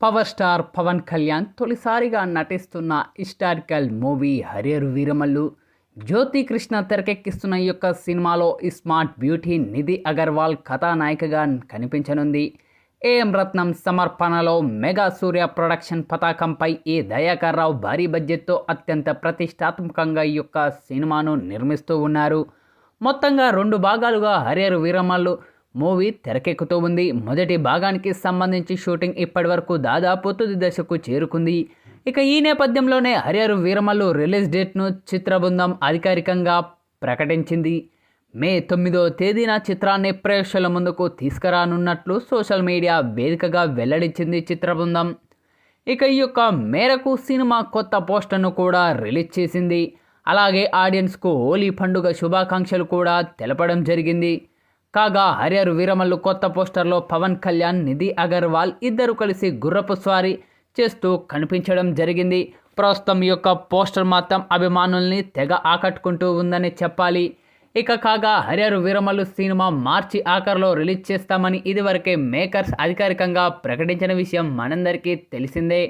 Power star Pawan Kalyan తొలిసారిగా నటిస్తున్న historical movie Harrier Veeramallu. Jyothi Krishna తెరకెక్కిస్తున్న ఈ యొక్క సినిమాలో స్మార్ట్ బ్యూటీ నిధి అగర్వాల్ కథానాయికగా కనిపించనుంది. ఏఎం రత్నం సమర్పణలో మెగా సూర్య ప్రొడక్షన్ పతాకంపై ఈ దయాకర్ రావు భారీ బడ్జెట్తో అత్యంత ప్రతిష్టాత్మకంగా ఈ యొక్క సినిమాను నిర్మిస్తూ ఉన్నారు. మొత్తంగా రెండు భాగాలుగా హరియర్ వీరమల్లు మూవీ తెరకెక్కుతూ ఉంది. మొదటి భాగానికి సంబంధించి షూటింగ్ ఇప్పటివరకు దాదాపు తుది దశకు చేరుకుంది. ఇక ఈ నేపథ్యంలోనే హరిహరు వీరమల్లు రిలీజ్ డేట్ను చిత్రబృందం అధికారికంగా ప్రకటించింది. మే తొమ్మిదో తేదీన చిత్రాన్ని ప్రేక్షకుల ముందుకు తీసుకురానున్నట్లు సోషల్ మీడియా వేదికగా వెల్లడించింది చిత్రబృందం ఇక ఈ యొక్క మేరకు సినిమా కొత్త పోస్టర్ను కూడా రిలీజ్ చేసింది. అలాగే ఆడియన్స్కు హోలీ పండుగ శుభాకాంక్షలు కూడా తెలపడం జరిగింది. కాగా హరియర్ వీరమల్లు కొత్త పోస్టర్లో పవన్ కళ్యాణ్ నిధి అగర్వాల్ ఇద్దరు కలిసి గుర్రపు స్వారీ చేస్తూ కనిపించడం జరిగింది. ప్రస్తుతం యొక్క పోస్టర్ మాత్రం అభిమానుల్ని తెగ ఆకట్టుకుంటూ ఉందని చెప్పాలి. ఇక కాగా హరియర్ వీరమల్లు సినిమా మార్చి ఆఖరిలో రిలీజ్ చేస్తామని ఇదివరకే మేకర్స్ అధికారికంగా ప్రకటించిన విషయం మనందరికీ తెలిసిందే.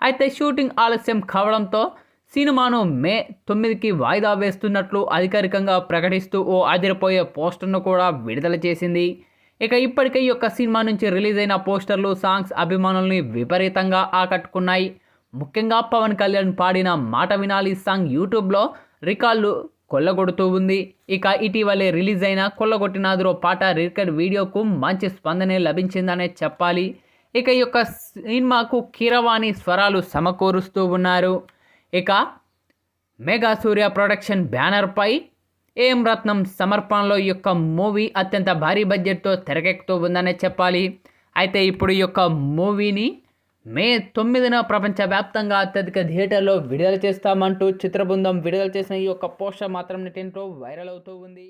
అయితే షూటింగ్ ఆలస్యం కావడంతో సినిమాను మే తొమ్మిదికి వాయిదా వేస్తున్నట్లు అధికారికంగా ప్రకటిస్తూ ఓ అదిరిపోయే పోస్టర్ను కూడా విడుదల చేసింది. ఇక ఇప్పటికే ఈ యొక్క సినిమా నుంచి రిలీజ్ అయిన పోస్టర్లు సాంగ్స్ అభిమానుల్ని విపరీతంగా ఆకట్టుకున్నాయి. ముఖ్యంగా పవన్ కళ్యాణ్ పాడిన మాట వినాలి సాంగ్ యూట్యూబ్లో రికార్డులు కొల్లగొడుతూ ఉంది. ఇక ఇటీవలే రిలీజ్ అయిన కొల్లగొట్టినాదురో పాట రికార్డ్ వీడియోకు మంచి స్పందనే లభించిందనే చెప్పాలి. ఇక ఈ యొక్క సినిమాకు కీరవాణి స్వరాలు సమకూరుస్తూ ఉన్నారు. ఇక మెగా సూర్య ప్రొడక్షన్ బ్యానర్పై ఏం రత్నం సమర్పణలో ఈ యొక్క మూవీ అత్యంత భారీ బడ్జెట్తో తెరకెక్కుతూ ఉందనే చెప్పాలి. అయితే ఇప్పుడు ఈ యొక్క మూవీని మే తొమ్మిదిన ప్రపంచవ్యాప్తంగా అత్యధిక థియేటర్లో విడుదల చేస్తామంటూ చిత్రబృందం విడుదల చేసిన ఈ యొక్క పోస్టర్ మాత్రం నెటింట్లో వైరల్ అవుతూ ఉంది.